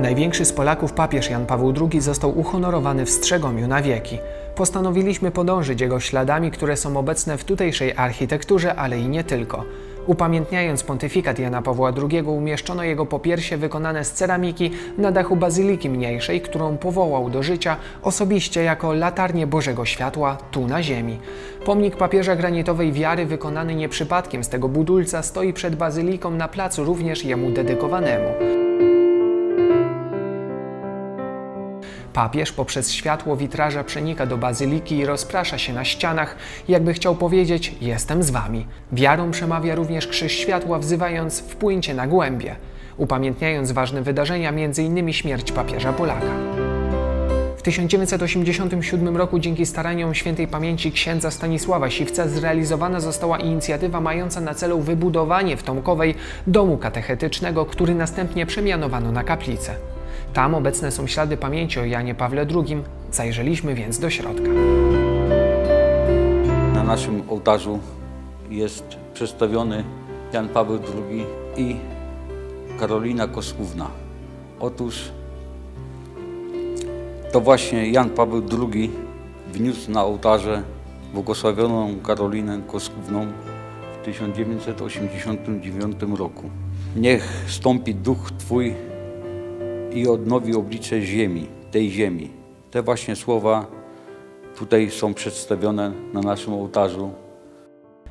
Największy z Polaków papież Jan Paweł II został uhonorowany w Strzegomiu na wieki. Postanowiliśmy podążyć jego śladami, które są obecne w tutejszej architekturze, ale i nie tylko. Upamiętniając pontyfikat Jana Pawła II umieszczono jego popiersie wykonane z ceramiki na dachu bazyliki mniejszej, którą powołał do życia osobiście jako latarnię Bożego Światła tu na ziemi. Pomnik papieża granitowej wiary wykonany nie przypadkiem z tego budulca stoi przed bazyliką na placu również jemu dedykowanemu. Papież poprzez światło witraża przenika do bazyliki i rozprasza się na ścianach, jakby chciał powiedzieć: Jestem z wami. Wiarą przemawia również krzyż światła, wzywając: Wpłyńcie na głębie, upamiętniając ważne wydarzenia, m.in. śmierć papieża Polaka. W 1987 roku dzięki staraniom świętej pamięci księdza Stanisława Siwca zrealizowana została inicjatywa mająca na celu wybudowanie w Tomkowej domu katechetycznego, który następnie przemianowano na kaplicę. Tam obecne są ślady pamięci o Janie Pawle II. Zajrzeliśmy więc do środka. Na naszym ołtarzu jest przedstawiony Jan Paweł II i Karolina Koskówna. Otóż to właśnie Jan Paweł II wniósł na ołtarze błogosławioną Karolinę Koskówną w 1989 roku. Niech stąpi duch Twój i odnowi oblicze ziemi, tej ziemi. Te właśnie słowa tutaj są przedstawione na naszym ołtarzu.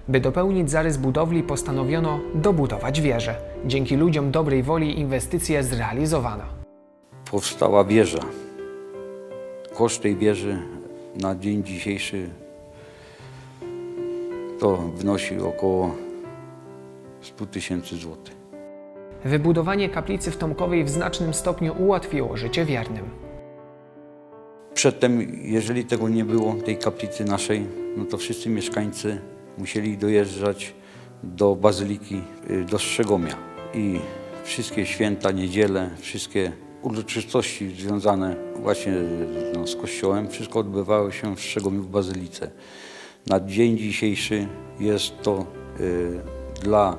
By dopełnić zarys budowli, postanowiono dobudować wieżę. Dzięki ludziom dobrej woli inwestycja zrealizowano. Powstała wieża. Koszt tej wieży na dzień dzisiejszy to wynosi około 100 tysięcy złotych. Wybudowanie kaplicy w Tomkowej w znacznym stopniu ułatwiło życie wiernym. Przedtem, jeżeli tego nie było, tej kaplicy naszej, no to wszyscy mieszkańcy musieli dojeżdżać do bazyliki, y, do Strzegomia. I wszystkie święta, niedziele, wszystkie uroczystości związane właśnie no, z kościołem, wszystko odbywało się w Strzegomiu w bazylice. Na dzień dzisiejszy jest to y, dla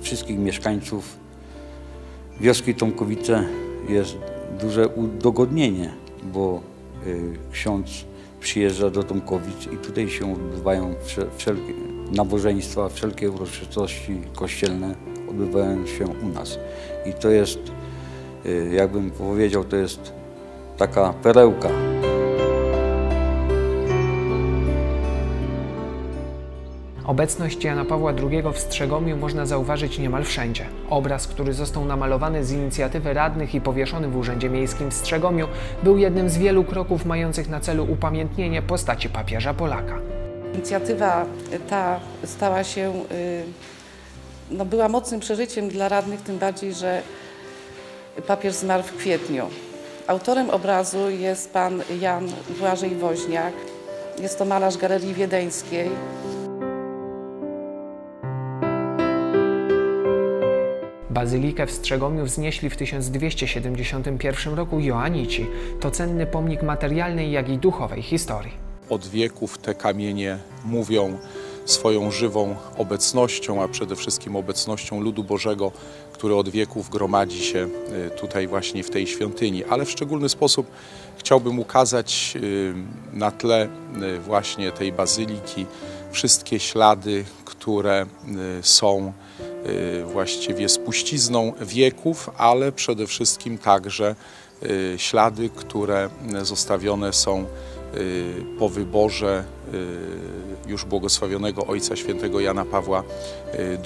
wszystkich mieszkańców wioski Tomkowice jest duże udogodnienie, bo y, ksiądz przyjeżdża do Tomkowic i tutaj się odbywają wszelkie nabożeństwa, wszelkie uroczystości kościelne odbywają się u nas. I to jest, y, jakbym powiedział, to jest taka perełka. Obecność Jana Pawła II w Strzegomiu można zauważyć niemal wszędzie. Obraz, który został namalowany z inicjatywy radnych i powieszony w Urzędzie Miejskim w Strzegomiu, był jednym z wielu kroków mających na celu upamiętnienie postaci papieża Polaka. Inicjatywa ta stała się, y, no była mocnym przeżyciem dla radnych, tym bardziej, że papież zmarł w kwietniu. Autorem obrazu jest pan Jan Błażej Woźniak. Jest to malarz Galerii Wiedeńskiej. Bazylikę w Strzegomiu wznieśli w 1271 roku Joanici. To cenny pomnik materialnej, jak i duchowej historii. Od wieków te kamienie mówią swoją żywą obecnością, a przede wszystkim obecnością ludu Bożego, który od wieków gromadzi się y, tutaj właśnie w tej świątyni. Ale w szczególny sposób chciałbym ukazać y, na tle y, właśnie tej bazyliki wszystkie ślady, które są właściwie spuścizną wieków, ale przede wszystkim także y, ślady, które zostawione są y, po wyborze już błogosławionego Ojca Świętego Jana Pawła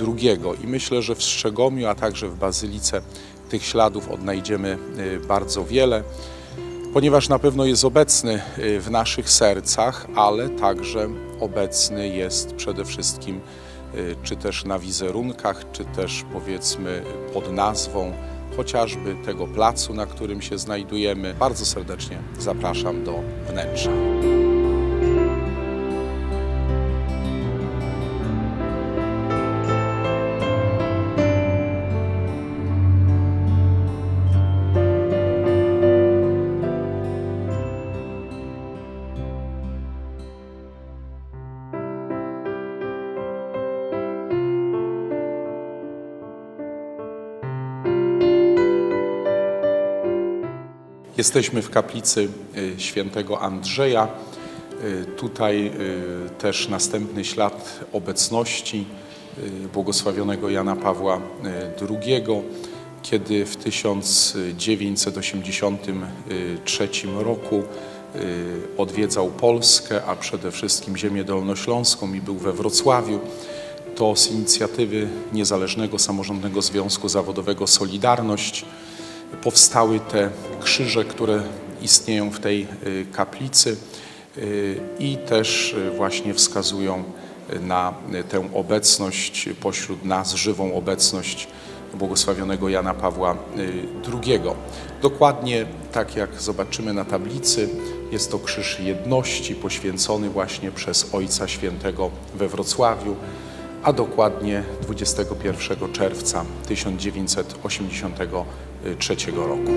II. I myślę, że w Strzegomiu, a także w Bazylice tych śladów odnajdziemy bardzo wiele, ponieważ na pewno jest obecny w naszych sercach, ale także obecny jest przede wszystkim Y, czy też na wizerunkach, czy też powiedzmy pod nazwą chociażby tego placu, na którym się znajdujemy. Bardzo serdecznie zapraszam do wnętrza. Jesteśmy w kaplicy y, świętego Andrzeja. Y, Tutaj y, też następny ślad obecności błogosławionego Jana Pawła II, kiedy w 1983 roku odwiedzał Polskę, a przede wszystkim ziemię dolnośląską i był we Wrocławiu to z inicjatywy Niezależnego Samorządnego Związku Zawodowego Solidarność powstały te krzyże, które istnieją w tej y, kaplicy y, i też y, właśnie wskazują na tę obecność pośród nas, żywą obecność błogosławionego Jana Pawła II. Dokładnie tak jak zobaczymy na tablicy, jest to krzyż jedności poświęcony właśnie przez Ojca Świętego we Wrocławiu, a dokładnie 21 czerwca 1983 roku.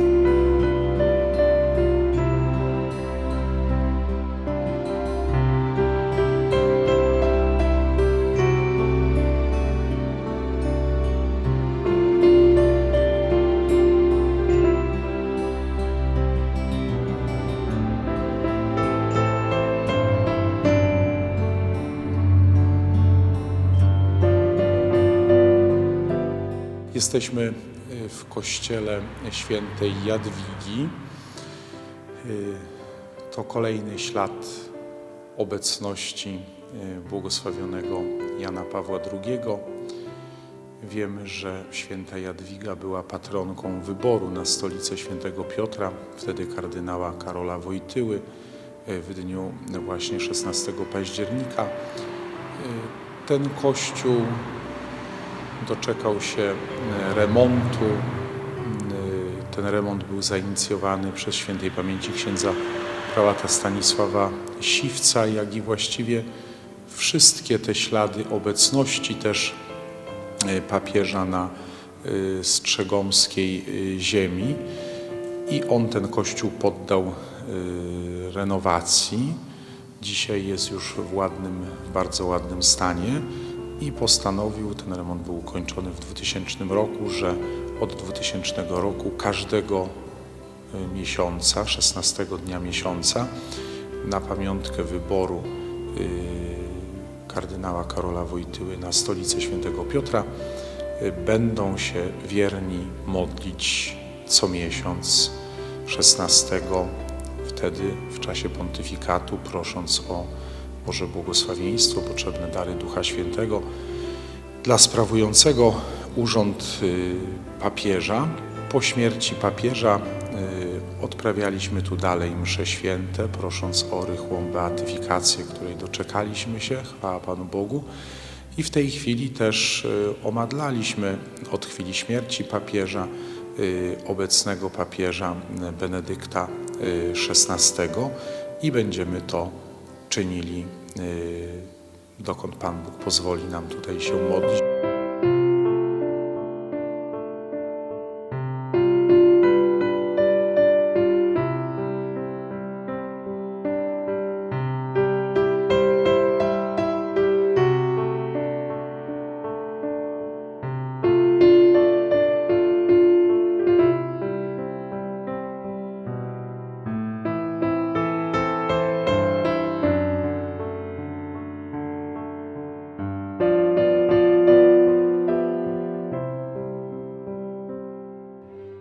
Jesteśmy w kościele świętej Jadwigi. Y, To kolejny ślad obecności y, błogosławionego Jana Pawła II. Wiemy, że święta Jadwiga była patronką wyboru na stolicę świętego Piotra, wtedy kardynała Karola Wojtyły w dniu właśnie 16 października. Ten kościół doczekał się e, remontu. E, Ten remont był zainicjowany przez świętej pamięci księdza prałata Stanisława Siwca, jak i właściwie wszystkie te ślady obecności też e, papieża na strzegomskiej ziemi. I on ten kościół poddał renowacji. Dzisiaj jest już w ładnym, bardzo ładnym stanie i postanowił, ten remont był ukończony w 2000 roku, że od 2000 roku każdego y, miesiąca, 16 dnia miesiąca, na pamiątkę wyboru y, kardynała Karola Wojtyły na stolicę świętego Piotra y, będą się wierni modlić co miesiąc 16 wtedy w czasie pontyfikatu prosząc o Boże błogosławieństwo, potrzebne dary Ducha Świętego dla sprawującego urząd y, papieża. Po śmierci papieża y, odprawialiśmy tu dalej msze święte, prosząc o rychłą beatyfikację, której doczekaliśmy się, chwała Panu Bogu. I w tej chwili też y, omadlaliśmy od chwili śmierci papieża, obecnego papieża Benedykta XVI i będziemy to czynili, dokąd Pan Bóg pozwoli nam tutaj się modlić.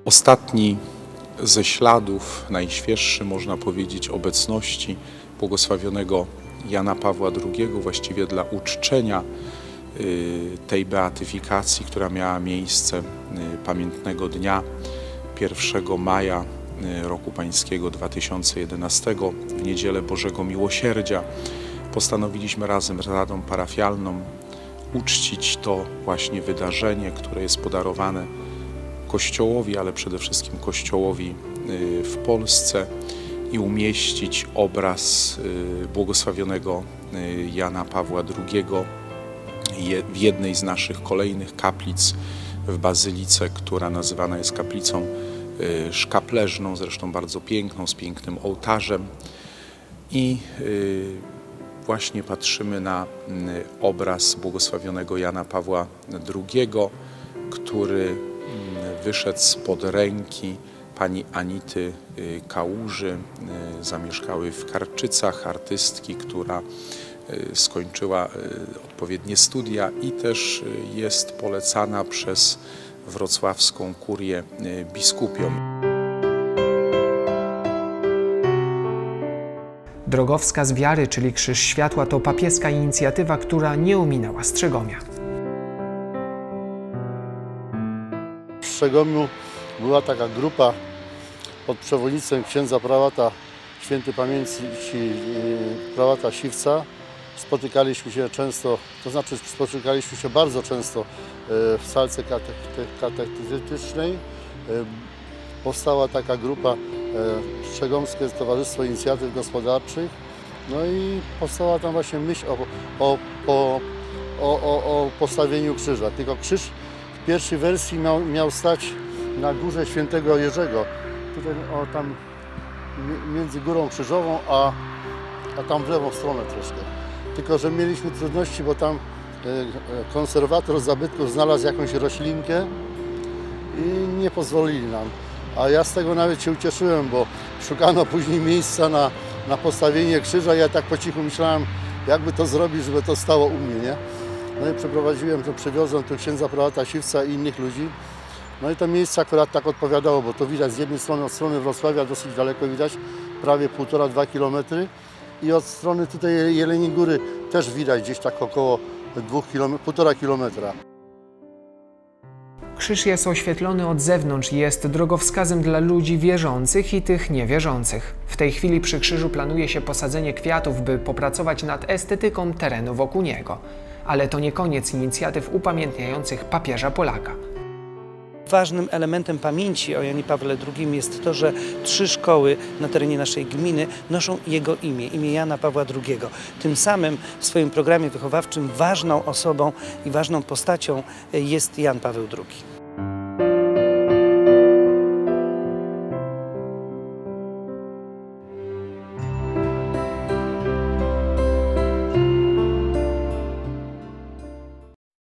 Ostatni ze śladów, najświeższy można powiedzieć, obecności błogosławionego Jana Pawła II, właściwie dla uczczenia y, tej beatyfikacji, która miała miejsce y, pamiętnego dnia 1 maja y, roku pańskiego 2011 w niedzielę Bożego Miłosierdzia. Postanowiliśmy razem z Radą Parafialną uczcić to właśnie wydarzenie, które jest podarowane Kościołowi, ale przede wszystkim Kościołowi y, w Polsce i umieścić obraz y, błogosławionego y, Jana Pawła II w jednej z naszych kolejnych kaplic w Bazylice, która nazywana jest kaplicą szkapleżną, zresztą bardzo piękną, z pięknym ołtarzem. I właśnie patrzymy na obraz błogosławionego Jana Pawła II, który wyszedł spod ręki pani Anity y, Kałuży. y, Zamieszkały w Karczycach, artystki, która y, skończyła odpowiednie studia i też jest polecana przez wrocławską kurię biskupią. Drogowskaz wiary, czyli Krzyż Światła, to papieska inicjatywa, która nie ominęła Strzegomia. Strzegomiu była taka grupa pod przewodnictwem księdza prałata święty pamięci yy, prałata Siwca. Spotykaliśmy się często, to znaczy spotykaliśmy się bardzo często yy, w salce kate- katechetycznej. Yy, Powstała taka grupa Strzegomskie Towarzystwo Inicjatyw Gospodarczych. No i powstała tam właśnie myśl o, o, o, o, o, postawieniu krzyża. Tylko krzyż pierwszej wersji miał, miał stać na górze świętego Jerzego. Tutaj o, tam mi- między górą krzyżową, a, a tam w lewą stronę troszkę. Tylko, że mieliśmy trudności, bo tam e, e, konserwator zabytków znalazł jakąś roślinkę i nie pozwolili nam. A ja z tego nawet się ucieszyłem, bo szukano później miejsca na, na postawienie krzyża. Ja tak po cichu myślałem, jakby to zrobić, żeby to stało u mnie, nie? No i przeprowadziłem to, przywiozłem tu księdza prałata Siwca i innych ludzi. No i to miejsce akurat tak odpowiadało, bo to widać z jednej strony od strony Wrocławia dosyć daleko widać, prawie 1,5-2 km i od strony tutaj Jeleni Góry też widać gdzieś tak około 2 km, 1,5 km. Krzyż jest oświetlony od zewnątrz i jest drogowskazem dla ludzi wierzących i tych niewierzących. W tej chwili przy krzyżu planuje się posadzenie kwiatów, by popracować nad estetyką terenu wokół niego. Ale to nie koniec inicjatyw upamiętniających papieża Polaka. Ważnym elementem pamięci o Janie Pawle II jest to, że trzy szkoły na terenie naszej gminy noszą jego imię, imię Jana Pawła II. Tym samym w swoim programie wychowawczym ważną osobą i ważną postacią jest Jan Paweł II.